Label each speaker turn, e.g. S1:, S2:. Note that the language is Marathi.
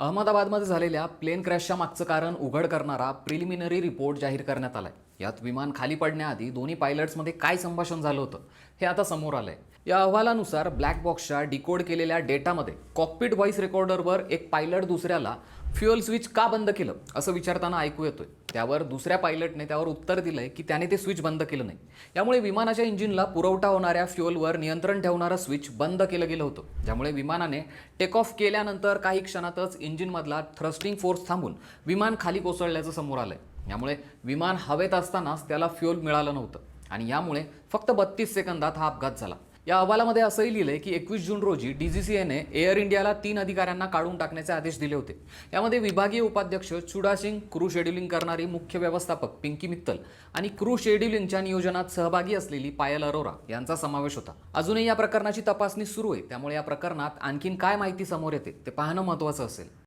S1: अहमदाबादमध्ये झालेल्या प्लेन क्रॅशच्या मागचं कारण उघड करणारा प्रिलिमिनरी रिपोर्ट जाहीर करण्यात आलाय. यात विमान खाली पडण्याआधी दोन्ही पायलट्समध्ये काय संभाषण झालं होतं हे आता समोर आलंय. या अहवालानुसार ब्लॅक बॉक्सच्या डिकोड केलेल्या डेटामध्ये कॉकपिट व्हॉइस रेकॉर्डरवर एक पायलट दुसऱ्याला फ्युअल स्विच का बंद केलं असं विचारताना ऐकू येतोय. त्यावर दुसऱ्या पायलटने त्यावर उत्तर दिलंय की त्याने ते स्विच बंद केलं नाही. यामुळे विमानाच्या इंजिनला पुरवठा होणाऱ्या फ्युअलवर नियंत्रण ठेवणारं स्विच बंद केलं गेलं होतं. ज्यामुळे विमानाने टेक ऑफ केल्यानंतर काही क्षणातच इंजिनमधला थ्रस्टिंग फोर्स थांबून विमान खाली कोसळल्याचं समोर आलंय. यामुळे विमान हवेत असतानाच त्याला फ्युअल मिळालं नव्हतं. आणि यामुळे फक्त बत्तीस सेकंदात हा अपघात झाला. या अहवालामध्ये असंही लिहिलंय की एकवीस जून रोजी डीजीसीएने एअर इंडियाला तीन अधिकाऱ्यांना काढून टाकण्याचे आदेश दिले होते. यामध्ये विभागीय उपाध्यक्ष चुडा सिंग क्रू शेड्युलिंग करणारी मुख्य व्यवस्थापक पिंकी मित्तल आणि क्रू शेड्युलिंगच्या नियोजनात सहभागी असलेली पायल अरोरा यांचा समावेश होता. अजूनही या प्रकरणाची तपासणी सुरू आहे. त्यामुळे या प्रकरणात आणखीन काय माहिती समोर येते ते पाहणं महत्त्वाचं असेल.